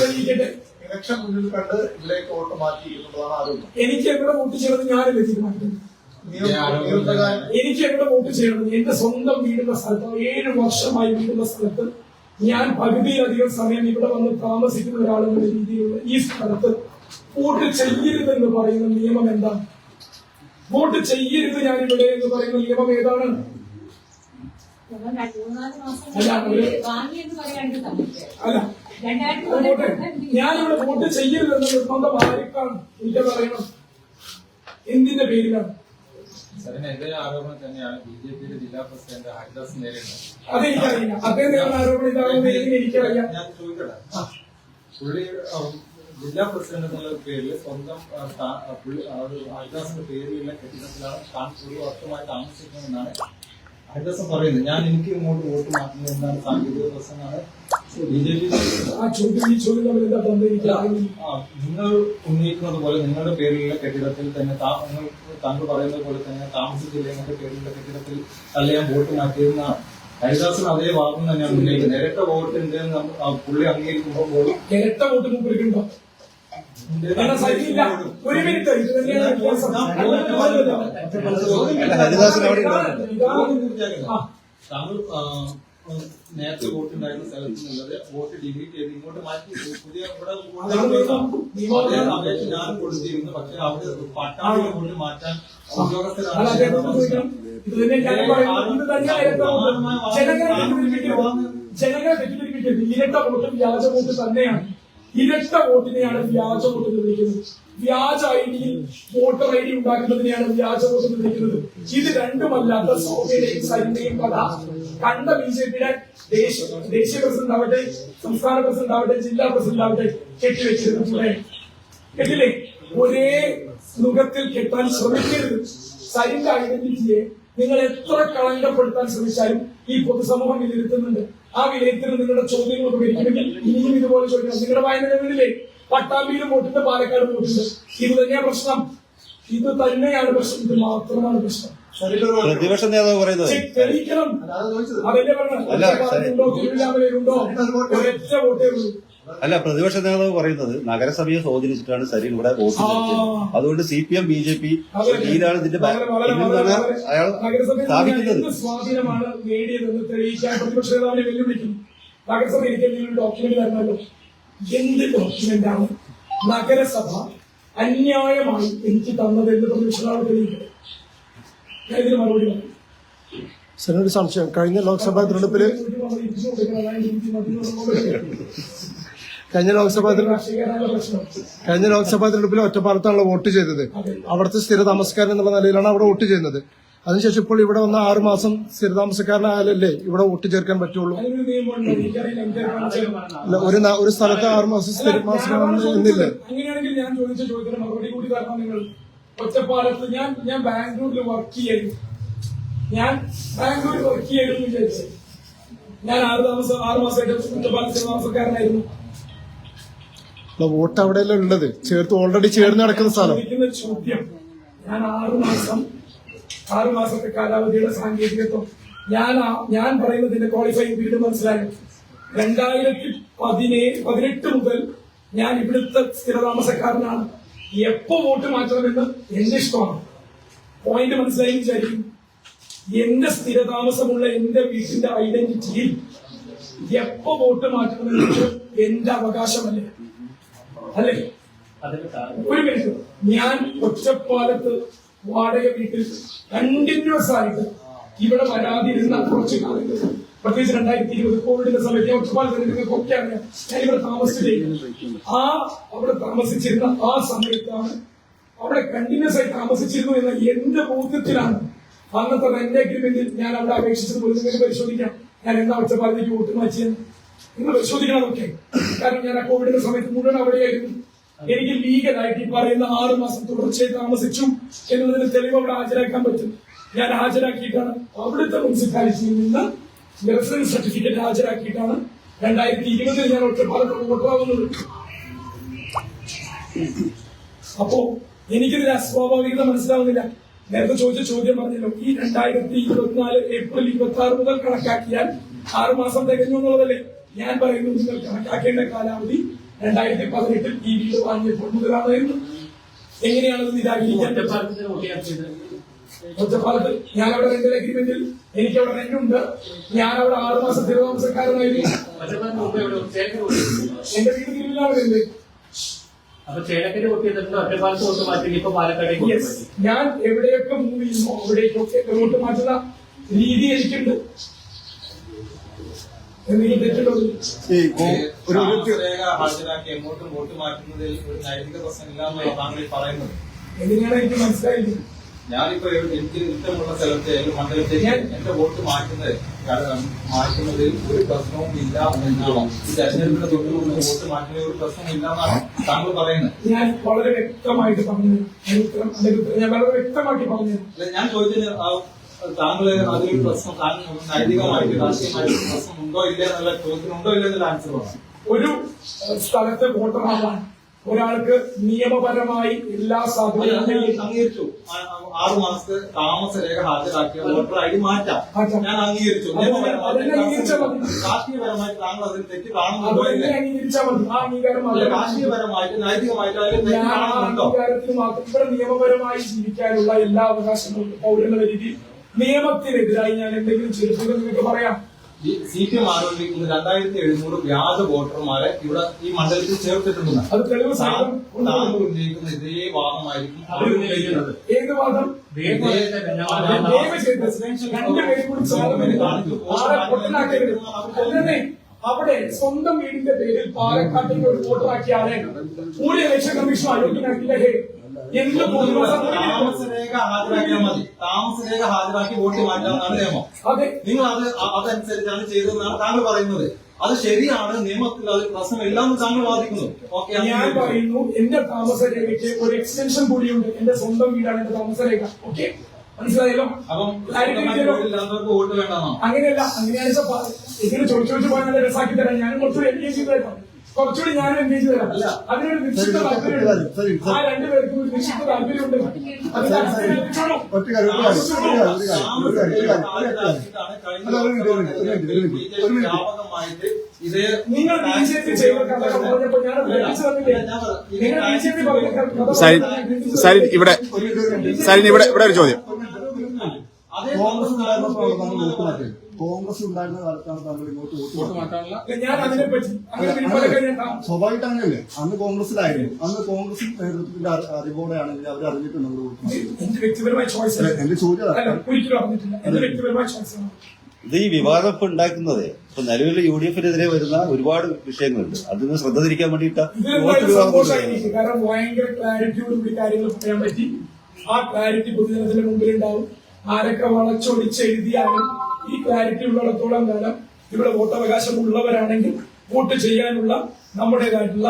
[SPEAKER 2] തെളിയിക്കട്ടെ
[SPEAKER 4] ഇലക്ഷൻ മുന്നിൽ കണ്ട് ഇതിലേക്ക് വോട്ട് മാറ്റി എന്നുള്ളതാണ് ആരോപണം.
[SPEAKER 2] എനിക്ക് എവിടെ വോട്ട് ചെയ്യണമെന്ന് ഞാനല്ലേ തീരുമാനിക്കുന്നത് എനിക്ക് എവിടെ വോട്ട് ചെയ്യണം എന്റെ സ്വന്തം വീടുള്ള സ്ഥലത്ത് ഏഴ് വർഷമായി വീടുള്ള സ്ഥലത്ത് ഞാൻ പകുതിയിലധികം സമയം ഇവിടെ വന്ന് താമസിക്കുന്ന ഒരാളെന്ന രീതിയിലുള്ള ഈ സ്ഥലത്ത് വോട്ട് ചെയ്യരുതെന്ന് പറയുന്ന നിയമം എന്താണ് വോട്ട് ചെയ്യരുത് ഞാൻ ഇവിടെ എന്ന് പറയുന്ന നിയമം ഏതാണ്? അല്ല, ഞാനിവിടെ വോട്ട് ചെയ്യരുതെന്ന് നിർബന്ധം ആർക്കാണ്? എനിക്ക് പറയണം എന്തിന്റെ പേരിലാണ്? അതെനിക്കറിയില്ല അദ്ദേഹം നേരിടുന്ന ആരോപണം ഇതാണെന്ന് എനിക്കറിയാം
[SPEAKER 5] ഞാൻ ചോദിക്കട്ടെ? പുള്ളി ജില്ലാ പ്രസിഡന്റ് എന്നുള്ള പേരിൽ സ്വന്തം ഹരിദാസിന്റെ പേരിലുള്ള കെട്ടിടത്തിലാണ് താൻ ഒരു വർഷമായി താമസിക്കുന്നതെന്നാണ് ഹരിദാസൻ പറയുന്നത് ഞാൻ എനിക്ക് ഇങ്ങോട്ട് വോട്ട് മാറ്റുന്നത് എന്താണ് സാങ്കേതിക പ്രശ്നമാണ് ബി ജെ പി നിങ്ങൾ ഉന്നയിക്കുന്നത് പോലെ നിങ്ങളുടെ പേരിലുള്ള കെട്ടിടത്തിൽ തന്നെ നിങ്ങൾ താങ്കൾ പറയുന്നത് പോലെ തന്നെ താമസിച്ചില്ല നിങ്ങളുടെ പേരിലുള്ള കെട്ടിടത്തിൽ? അല്ല ഞാൻ വോട്ട് മാറ്റിയിരുന്ന ഹരിദാസൻ അതേ വാക്കും തന്നെയാണ് ഉന്നയിക്കുന്നത്. ഇരട്ട വോട്ടിന്റെ പുള്ളി അംഗീകരിക്കുമ്പോൾ
[SPEAKER 2] ഇരട്ട വോട്ട് സഹിക്കില്ല ഒരു മിനിറ്റ്. ഇത് തന്നെയാണ് വ്യത്യാസം.
[SPEAKER 4] ഹരിദാസൻ അവിടെ
[SPEAKER 2] ഇതാണ് ആ,
[SPEAKER 5] താങ്കൾ ആ, നേരത്തെ വോട്ട് ഉണ്ടായിരുന്ന സ്ഥലത്ത് നിന്നുള്ളത് വോട്ട് ഡിലീറ്റ് ചെയ്ത് ഇങ്ങോട്ട് മാറ്റി പുതിയ ഇവിടെ അതേ അപേക്ഷ ഞാൻ കൊടുത്തിരുന്നു പക്ഷെ അവിടെ പട്ടാളി കൊണ്ട് മാറ്റാൻ
[SPEAKER 2] അത് അദ്ദേഹത്തോട് ചോദിക്കണം. ഇത് തന്നെ ഞാൻ പറയുന്നത് ഇത് തന്നെയാണ് ഇരട്ട വോട്ട്. ജനങ്ങളെ തെറ്റിദ്ധരിപ്പിക്കരുത്. ജനങ്ങളെ തെറ്റിദ്ധരിപ്പിക്കരുത്. ഇരട്ട വോട്ട് വ്യാജ വോട്ട് തന്നെയാണ്. ഇരട്ട വോട്ടിനെയാണ് വ്യാജ വോട്ട് എന്ന് വിളിക്കുന്നത്. വ്യാജ ഐ ഡിയിൽ വോട്ടർ ഐ ഡി ഉണ്ടാക്കുന്നതിനെയാണ് വ്യാജ വോട്ട് എന്ന് വിളിക്കുന്നത്. ഇത് രണ്ടുമല്ലാത്ത സൗമ്യതയും സരിതയും കഥ കണ്ട ബി ജെ പിയുടെ ദേശീയ ദേശീയ പ്രസിഡന്റ് ആവട്ടെ സംസ്ഥാന പ്രസിഡന്റ് ആവട്ടെ ജില്ലാ പ്രസിഡന്റ് ആവട്ടെ കെട്ടിവെച്ചിരുന്നു കേട്ടില്ലേ? ഒരേ മുഖത്തിൽ കെട്ടാൻ ശ്രമിക്കരുത്. സരിന്റെ ഐഡന്റിറ്റിയെ നിങ്ങൾ എത്ര കളങ്കപ്പെടുത്താൻ ശ്രമിച്ചാലും ഈ പൊതുസമൂഹം വിലയിരുത്തുന്നുണ്ട് ആ വിലയിരുത്തൽ നിങ്ങളുടെ ചോദ്യങ്ങളൊക്കെ വരികയാണെങ്കിൽ ഇനിയും ഇതുപോലെ ചോദിക്കാം നിങ്ങളുടെ വായനകളിലെ പട്ടാമ്പിയിലും വോട്ടുണ്ട് പാലക്കാട് വോട്ടുണ്ട് ഇത് തന്നെയാണ് പ്രശ്നം. ഇത് തന്നെയാണ് പ്രശ്നം. ഇത് മാത്രമാണ് പ്രശ്നം.
[SPEAKER 6] പ്രതിപക്ഷ നേതാവ് പറയുന്നത്.
[SPEAKER 2] തെളിയിക്കണം. അതല്ലേ തിരുവില്ലാമലയിലുണ്ടോ ഒരൊറ്റ വോട്ടേ ഉള്ളൂ.
[SPEAKER 6] അല്ല പ്രതിപക്ഷ നേതാവ് പറയുന്നത് നഗരസഭയെ സ്വാധീനിച്ചിട്ടാണ് സരിൻ ഇവിടെ വോട്ട് ചെയ്തത്. അതുകൊണ്ട് C P M B J P ഇതിലാണ് ഇതിന്റെ അയാൾ സ്ഥാപിക്കുന്നത്.
[SPEAKER 2] എന്ത് സ്വാധീനമാണ് നേടിയതെന്ന് തെളിയിക്കാൻ പ്രതിപക്ഷ നേതാവിനെ വെല്ലുവിളിക്കുന്നു നഗരസഭ എനിക്ക് എന്തെങ്കിലും ഡോക്യുമെന്റ് തരണമല്ലോ? എന്ത് നഗരസഭ അന്യായമായി എനിക്ക് തന്നത് എന്ന് പ്രതിപക്ഷ നേതാവ് തെളിയിക്കുന്നത് ഞാൻ ഇതിന് മറുപടി
[SPEAKER 7] സാറിനൊരു സംശയം. കഴിഞ്ഞ ലോക്സഭാ തെരഞ്ഞെടുപ്പിൽ കഴിഞ്ഞ ലോക്സഭാ തെരഞ്ഞെടുപ്പ് കഴിഞ്ഞ ലോക്സഭാ തെരഞ്ഞെടുപ്പിൽ ഒറ്റപ്പാലത്താണല്ലോ വോട്ട് ചെയ്തത്. അവിടുത്തെ സ്ഥിരതാമസക്കാരൻ എന്നുള്ള നിലയിലാണ് അവിടെ വോട്ട് ചെയ്യുന്നത്. അതിനുശേഷം ഇപ്പോൾ ഇവിടെ വന്ന ആറുമാസം സ്ഥിരതാമസക്കാരനായാലല്ലേ ഇവിടെ വോട്ട് ചേർക്കാൻ പറ്റുള്ളൂ? ഒരു ഒരു സ്ഥലത്ത് ആറു മാസം സ്ഥിരതാമസക്കാരൻ എന്നില്ലേ.
[SPEAKER 2] അങ്ങനെയാണെങ്കിൽ ഞാൻ ചോദിച്ച ചോദ്യത്തിന് മറുപടി കൂടി തരണം നിങ്ങൾ. ഒറ്റപ്പാലത്ത് ഞാൻ ഞാൻ ബാംഗ്ലൂരിൽ വർക്ക് ചെയ്യായിരുന്നു. ഞാൻ ബാംഗ്ലൂരിൽ വർക്ക് ചെയ്യായിരുന്നു വിചാരിച്ചു. ഞാൻ ആറ് താമസം ആറ് മാസമായിട്ട് ഒറ്റപ്പാലത്ത് താമസക്കാരനായിരുന്നു
[SPEAKER 7] വോട്ട് അവിടെയല്ലേ ഉള്ളത്? ചേർത്ത് ഓൾറെഡി ചേർന്ന് നടക്കുന്ന സ്ഥലം.
[SPEAKER 2] ഞാൻ ആറു മാസം ആറു മാസത്തെ കാലാവധിയുടെ സാങ്കേതികത്വം. ഞാൻ ഞാൻ പറയുന്നതിന്റെ ക്വാളിഫൈങ് പീരീഡ് മനസ്സിലായി? രണ്ടായിരത്തി പതിനേഴ് പതിനെട്ട് മുതൽ ഞാൻ ഇവിടുത്തെ സ്ഥിരതാമസക്കാരനാണ്. എപ്പോ വോട്ട് മാറ്റണമെന്ന് എന്റെ ഇഷ്ടമാണ്. പോയിന്റ് മനസ്സിലായി വിചാരിക്കും. എന്റെ സ്ഥിരതാമസമുള്ള എന്റെ വീട്ടിന്റെ ഐഡന്റിറ്റിയിൽ എപ്പോ വോട്ട് മാറ്റണമെന്ന് എന്റെ അവകാശമല്ലേ? അല്ലേ? ഒരു മിനിറ്റ്. ഞാൻ ഒറ്റപ്പാലത്ത് വാടക വീട്ടിൽ കണ്ടിന്യൂസ് ആയിട്ട് ഇവിടെ വരാതിരുന്ന കുറച്ച് കാലങ്ങൾ. പ്രത്യേകിച്ച് രണ്ടായിരത്തി ഇരുപത് കോവിഡിന്റെ സമയത്ത് ഞാൻ ഒറ്റപ്പാലത്ത് നിങ്ങൾക്ക് ഒക്കെ അറിയാം ഞാൻ ഇവിടെ താമസിച്ചിരുന്നു ആ അവിടെ താമസിച്ചിരുന്ന ആ സമയത്താണ് അവിടെ കണ്ടിന്യൂസ് ആയി താമസിച്ചിരുന്നു എന്ന എന്റെ ബോധ്യത്തിലാണ് അന്നത്തെ റെന്റ് അഗ്രിമെന്റിൽ ഞാൻ അവിടെ അപേക്ഷിച്ചത് പോലും പരിശോധിക്കാം. ഞാൻ എന്താ ഒറ്റപ്പാലത്തേക്ക് വോട്ട് മാറ്റിയെന്ന്? നിങ്ങൾ പരിശോധിക്കണം ഒക്കെ കാരണം ഞാൻ ആ കോവിഡിന്റെ സമയത്ത് മുഴുവൻ അവിടെയായിരുന്നു. എനിക്ക് ലീഗലായിട്ട് ഈ പറയുന്ന ആറ് മാസം തുടർച്ചയായി താമസിച്ചു എന്നതിന് തെളിവ് അവിടെ ഹാജരാക്കാൻ പറ്റും. ഞാൻ ഹാജരാക്കിയിട്ടാണ് അവിടുത്തെ മുനിസിപ്പാലിറ്റിയിൽ നിന്ന് റെസിഡൻസ് സർട്ടിഫിക്കറ്റ് ഹാജരാക്കിയിട്ടാണ് രണ്ടായിരത്തി ഇരുപതിൽ ഞാൻ ഒറ്റപ്പാലത്ത് കൊണ്ടുപോകുന്നത്. അപ്പോ എനിക്കിതിൽ അസ്വാഭാവികത മനസ്സിലാവുന്നില്ല. നേരത്തെ ചോദിച്ച ചോദ്യം പറഞ്ഞല്ലോ ഈ രണ്ടായിരത്തി ഇരുപത്തിനാല് ഏപ്രിൽ ഇരുപത്തി ആറ് മുതൽ കണക്കാക്കിയാൽ ആറ് മാസം തികഞ്ഞു എന്നുള്ളതല്ലേ? ഞാൻ പറയുന്നു നിങ്ങൾ കണക്കാക്കേണ്ട കാലാവധി രണ്ടായിരത്തി പതിനെട്ടിൽ ഈ വീട് വാങ്ങിയപ്പോൾ മുതലാണെന്ന് എങ്ങനെയാണത് നിരാകരിക്കാൻ ഒറ്റപ്പാലത്ത് ഞാൻ അവിടെ റെന്റൽ അഗ്രിമെന്റിൽ എനിക്ക് അവിടെ റെന്റ് ഉണ്ട്. ഞാൻ അവിടെ ആറ് മാസം സ്ഥിരതാമസക്കാരനായിരുന്നു? എന്റെ വീട്
[SPEAKER 3] മാറ്റി.
[SPEAKER 2] ഞാൻ എവിടെയൊക്കെ മൂവ് ചെയ്യുന്നു അവിടേക്കൊക്കെ മാറ്റുന്ന രീതി എനിക്കുണ്ട്. എന്തെങ്കിലും തെറ്റുണ്ടോ?
[SPEAKER 7] ഈ കോ- ഒരു ഒരു
[SPEAKER 5] ഹാജരാക്കി എങ്ങോട്ടും വോട്ട് മാറ്റുന്നതിൽ ഒരു നൈതിക പ്രശ്നമില്ലാന്നാണ് താങ്കൾ ഈ പറയുന്നത്
[SPEAKER 2] എങ്ങനെയാണ് എനിക്ക് മനസ്സിലായില്ല.
[SPEAKER 5] ഞാനിപ്പോ എനിക്ക് ഇഷ്ടമുള്ള സ്ഥലത്ത് അല്ലെങ്കിൽ മണ്ഡലത്തിൽ
[SPEAKER 2] ഞാൻ-
[SPEAKER 5] എന്റെ വോട്ട് മാറ്റുന്നത് കാരണം മാറ്റുന്നതിൽ ഒരു പ്രശ്നവും ഇല്ല എന്നാണോ? ഈ തെരഞ്ഞെടുപ്പിന്റെ തൊട്ടുകൊണ്ട് വോട്ട് മാറ്റുന്നതിൽ ഒരു പ്രശ്നം ഇല്ലെന്നാണ് താങ്കൾ പറയുന്നത്?
[SPEAKER 2] ഞാൻ വളരെ വ്യക്തമായിട്ട് പറഞ്ഞു അതിന് ഉത്തരം അല്ലെങ്കിൽ ഉത്തരം ഞാൻ വളരെ വ്യക്തമാക്കി പറഞ്ഞു
[SPEAKER 5] അല്ല ഞാൻ ചോദിച്ചത് ആ, താങ്കൾ അതിൽ പ്രശ്നം താങ്കൾ നൈതികമായിട്ട് രാഷ്ട്രീയമായിട്ട് പ്രശ്നം ഉണ്ടോ ഇല്ല എന്നുള്ള ചോദ്യത്തിനുണ്ടോ ഇല്ല എന്നുള്ള ആൻസർ പറയാം
[SPEAKER 2] ഒരു സ്ഥലത്തെ വോട്ടറാവാൻ ഒരാൾക്ക് നിയമപരമായി എല്ലാ
[SPEAKER 5] സാധ്യതകളും അംഗീകരിച്ചു. ആറ് മാസത്തെ താമസ രേഖ ഹാജരാക്കിയ വോട്ടർ ഐ ഡി മാറ്റാം. ഞാൻ അംഗീകരിച്ചു. രാഷ്ട്രീയപരമായിട്ട് താങ്കൾ അതിൽ തെറ്റ് കാണുന്നുണ്ടോ രാഷ്ട്രീയപരമായിട്ട് നൈതികമായിട്ട് അതിൽ തെറ്റ് കാണുന്നുണ്ടോ
[SPEAKER 2] മാത്രം നിയമപരമായി ജീവിക്കാനുള്ള എല്ലാ അവകാശങ്ങളും പൗരന്നുള്ള രീതിയിൽ നിയമത്തിനെതിരായി ഞാൻ എന്തെങ്കിലും ചെയ്തിട്ടുണ്ടെന്ന് നിങ്ങൾക്ക് പറയാം?
[SPEAKER 5] സി പി എം ആരോപിക്കുന്നത് രണ്ടായിരത്തി എഴുന്നൂറ് വ്യാജ വോട്ടർമാരെ ഇവിടെ ഈ മണ്ഡലത്തിൽ ചേർത്തിട്ടുണ്ട്
[SPEAKER 2] അത് തെളിവ്
[SPEAKER 5] താങ്കൾ ഉന്നയിക്കുന്ന ഇതേ വാദമായിരിക്കും അവർ ഉന്നയിക്കുന്നത്.
[SPEAKER 2] ഏത് വാദം? അവിടെ സ്വന്തം വീടിന്റെ പേരിൽ പാലക്കാട്ടിൽ ഒരു വോട്ടറാക്കിയ ആളെ ഒരു ഇലക്ഷൻ കമ്മീഷൻ അയോഗ്യനാക്കില്ല ഹേ എന്ത്
[SPEAKER 5] താമസരേഖ ഹാജരാക്കിയാൽ മതി. താമസരേഖ ഹാജരാക്കി വോട്ട് മാറ്റാമെന്നാണ് നിയമം. നിങ്ങൾ അത് അതനുസരിച്ചാണ് ചെയ്തതെന്നാണ് താങ്കൾ പറയുന്നത്. അത് ശരിയാണ് നിയമത്തിൽ അത് പ്രശ്നമില്ല എന്ന് താങ്കൾ വാദിക്കുന്നു. ഓക്കെ
[SPEAKER 2] ഞാൻ പറയുന്നു എന്റെ താമസരേഖയ്ക്ക് ഒരു എക്സ്റ്റൻഷൻ കൂടിയുണ്ട്. എന്റെ സ്വന്തം വീടാണ് എന്റെ താമസരേഖ. ഓക്കെ? മനസ്സിലായല്ലോ?
[SPEAKER 5] അപ്പം
[SPEAKER 2] അങ്ങനെയല്ല അങ്ങനെയാണെന്ന് ഇതിന് ചോദിച്ചു ചോദിച്ചു പോയാൽ നല്ല രസാക്കി തരാം. ഞാനും കുറച്ചുകൂടി എന്റെ ചെയ്ത് തരാം കുറച്ചുകൂടി ഞാൻ എൻഗേജ് ചെയ്ത് തരാം? അതിനൊരു നിശ്ചിത താല്പര്യമുണ്ട് ആ രണ്ടുപേർക്കും ഒരു നിശ്ചിത നിങ്ങൾ ബി ജെ പി ചെയ്ത ഞാൻ നിങ്ങൾ ബി ജെ പി പറഞ്ഞ
[SPEAKER 8] സരിൻ ഇവിടെ സരിൻ ഇവിടെ ഇവിടെ ഒരു ചോദ്യം.
[SPEAKER 7] കോൺഗ്രസ് കോൺഗ്രസ് ഉണ്ടായിരുന്ന കാലത്താണ് താങ്കൾ ഇങ്ങോട്ട് വോട്ട് മാറ്റി
[SPEAKER 2] ഞാൻ അതിനെ പറ്റി അങ്ങനെ തീരുമാനമൊക്കെ ഞാൻ കാണും.
[SPEAKER 7] സ്വാഭാവികമായിട്ട് അങ്ങനെയല്ലേ? അന്ന് കോൺഗ്രസിലായിരുന്നു അന്ന് കോൺഗ്രസ് നേതൃത്വത്തിന്റെ അറി- അറിവോടെയാണെങ്കിൽ അവർ അറിഞ്ഞിട്ടുണ്ട് നമ്മൾ വോട്ട്
[SPEAKER 2] എന്റെ
[SPEAKER 7] ചോദ്യം
[SPEAKER 6] ഇത് ഈ വിവാദം ഇപ്പൊ ഉണ്ടാക്കുന്നത് ഇപ്പൊ നിലവിൽ യു ഡി എഫിനെതിരെ വരുന്ന ഒരുപാട് വിഷയങ്ങളുണ്ട്. അതിന് ശ്രദ്ധ തിരിക്കാൻ വേണ്ടിയിട്ട്
[SPEAKER 2] ഭയങ്കര ക്ലാരിറ്റിയോട് കൂടി കാര്യങ്ങൾ പറയാൻ പറ്റി. ആ ക്ലാരിറ്റി പൊതുജനത്തിന്റെ മുമ്പിൽ ഉണ്ടാവും ആരൊക്കെ വളച്ചൊടിച്ച് എഴുതിയാലും ഈ ക്ലാരിറ്റി ഉള്ളിടത്തോളം കാലം ഇവിടെ വോട്ടവകാശം ഉള്ളവരാണെങ്കിൽ വോട്ട് ചെയ്യാനുള്ള നമ്മുടേതായിട്ടുള്ള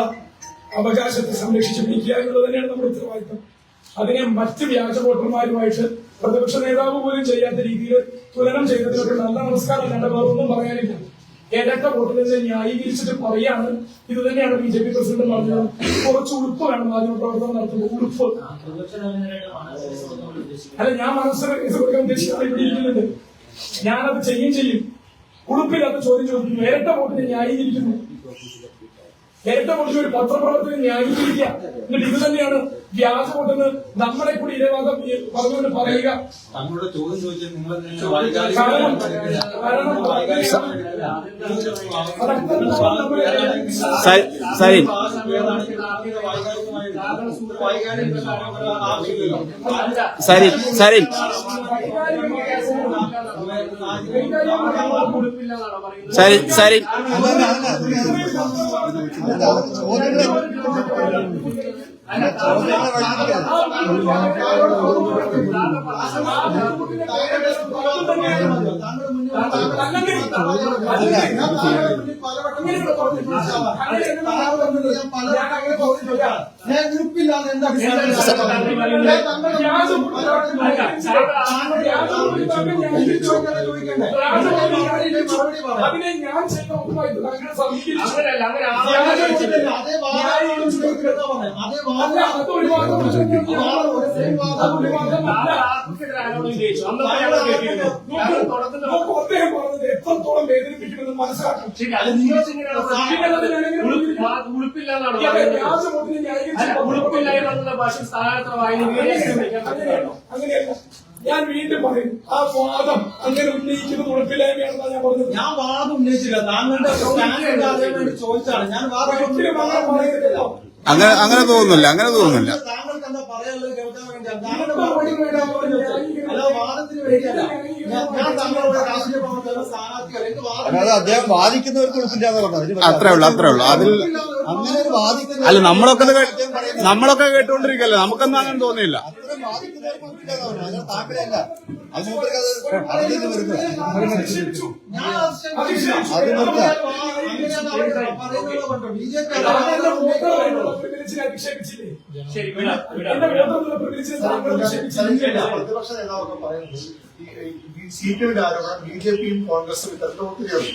[SPEAKER 2] അവകാശത്തെ സംരക്ഷിച്ചു പിടിക്കുക എന്നുള്ളത് തന്നെയാണ് നമ്മുടെ ഉത്തരവാദിത്തം. അതിനെ മറ്റ് വ്യാജ വോട്ടർമാരുമായിട്ട് പ്രതിപക്ഷ നേതാവ് പോലും ചെയ്യാത്ത രീതിയിൽ തുലനം ചെയ്തതിനൊക്കെ നല്ല നമസ്കാരം കണ്ട വേറൊന്നും പറയാനില്ല. പറയാനില്ല ഇരട്ട വോട്ടിനെ ന്യായീകരിച്ചിട്ട് പറയാണ് ഇത് തന്നെയാണ് ബി ജെ പി പ്രസിഡന്റ് പറഞ്ഞത്. കുറച്ച് ഉളുപ്പ് വേണം മാധ്യമ പ്രവർത്തനം നടത്തുമ്പോൾ. ഉളുപ്പ്. അല്ല ഞാൻ മനസ്സിൽ കൊടുക്കാൻ ഉദ്ദേശിക്കുന്ന ഇവിടെ ഇരിക്കുന്നുണ്ട്. ഞാനത് ചെയ്യും ചെയ്യും. ഉളുപ്പില്ലാത്ത ചോദിച്ചു ചോദിക്കുന്നു ഇരട്ട വോട്ടിനെ ന്യായീകരിക്കുന്നു. ഇരട്ട വോട്ടിന് ഒരു പത്രപ്രവർത്തനം ന്യായീകരിക്കുക. എന്നിട്ട് ഇത് തന്നെയാണ് വ്യാജ വോട്ടെന്ന് നമ്മളെ കൂടി ഇരവാദം പറഞ്ഞുകൊണ്ട് പറയുക.
[SPEAKER 5] തങ്ങളുടെ ചോദ്യം ചോദിച്ചാൽ നിങ്ങൾ
[SPEAKER 8] സരിൻ സരിൻ സരിൻ സരിൻ സരിൻ
[SPEAKER 7] അത് ഞാൻ-
[SPEAKER 2] ഗ്രൂപ്പില്ലാതെ എന്താ അതിനെ ഞാൻ ചെയ്ത ഒന്നുമായിട്ട് അദ്ദേഹം പറഞ്ഞത് എത്രത്തോളം വേദനിപ്പിക്കുമെന്ന് മനസ്സിലാക്കണം. അങ്ങനെയല്ല ഞാൻ വീണ്ടും പറയും ആ വാദം അങ്ങനെ ഉന്നയിക്കുന്നത് ഉറപ്പില്ലായ്മയാണെന്നാണ് ഞാൻ പറഞ്ഞത്.
[SPEAKER 5] ഞാൻ വാദം ഉന്നയിച്ചില്ല. താങ്കളുടെ വേണ്ടി ചോദിച്ചാണ്. ഞാൻ വാദം
[SPEAKER 2] ഒത്തിരി അങ്ങനെ പറയുന്നില്ലല്ലോ
[SPEAKER 8] അങ്ങനെ അങ്ങനെ തോന്നുന്നില്ല അങ്ങനെ തോന്നുന്നില്ല.
[SPEAKER 5] താങ്കൾക്ക് എന്താ പറയാനുള്ളത്? കേൾക്കാൻ വേണ്ടി താങ്കളുടെ മറുപടി അല്ല വാദത്തിന് വേണ്ടിയല്ല.
[SPEAKER 6] അദ്ദേഹം വാദിക്കുന്നവർക്ക് ഉൾപ്പില്ലാന്ന് പറഞ്ഞത്.
[SPEAKER 8] അത്രേ ഉള്ളൂ അത്രേ ഉള്ളൂ. അതിൽ
[SPEAKER 6] അങ്ങനെ ഒരു വാദിക്കുന്ന
[SPEAKER 8] അല്ല നമ്മളൊക്കെ നമ്മളൊക്കെ കേട്ടുകൊണ്ടിരിക്കല്ലേ നമുക്കൊന്നും അങ്ങനെ തോന്നിയില്ല.
[SPEAKER 6] അത്തരം വാദിക്കുന്നവർക്ക് ഉൾപ്പില്ലാന്ന് താല്പര്യമല്ല. അത് മൂപ്പർക്ക് നിർത്താം.
[SPEAKER 5] അങ്ങനെയാണ് അവർ പറയുന്നത്
[SPEAKER 4] സീറ്റുകളുടെ ആരോപണം ബി ജെ പിയും കോൺഗ്രസും ഇത്തരത്തിൽ ഒത്തിരിയുണ്ട്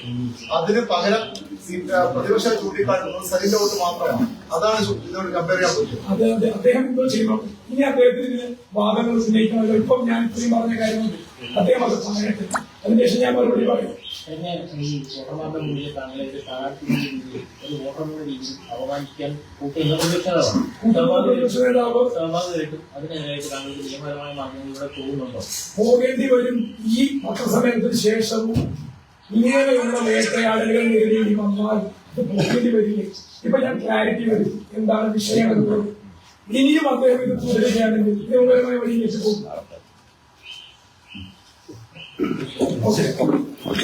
[SPEAKER 4] അതിന് പകരം സി- പ്രതിപക്ഷം ചൂണ്ടിക്കാട്ടുന്നത് സലിന്റെ വോട്ട് മാത്രമാണ്. അതാണ് ഇതോട് കമ്പയർ ചെയ്യാൻ പറ്റും
[SPEAKER 2] അത് അത്. അദ്ദേഹം അതിനുശേഷം ഞാൻ മറുപടി പറയും.
[SPEAKER 9] കഴിഞ്ഞ ഈ വോട്ടർമാരുടെ മുന്നിൽ താങ്കളെ ഒരു സ്ഥാനാർത്ഥിയുടെ രീതിയിൽ ഒരു സ്വാഭാവികമായിട്ടും അതിനെതിരായിട്ട് താങ്കൾക്ക് നിയമപരമായ മാർഗങ്ങളിലൂടെ പോകുന്നുണ്ടോ
[SPEAKER 2] പോകേണ്ടി വരും ഈ പത്രസമയത്തിന് ശേഷവും ഇങ്ങനെയുള്ള വേട്ടയാടലുകൾ നേരിടേണ്ടി വന്നാൽ പോകേണ്ടി വരില്ലേ? ഇപ്പൊ ഞാൻ ക്ലാരിറ്റി വരും. എന്താണ് വിഷയം എന്നുള്ളത്? ഇനിയും അദ്ദേഹം ഇത് തുടരുകയാണെങ്കിൽ നിയമപരമായ വഴിയിലേക്ക് പോകും. Ok.
[SPEAKER 8] Ok.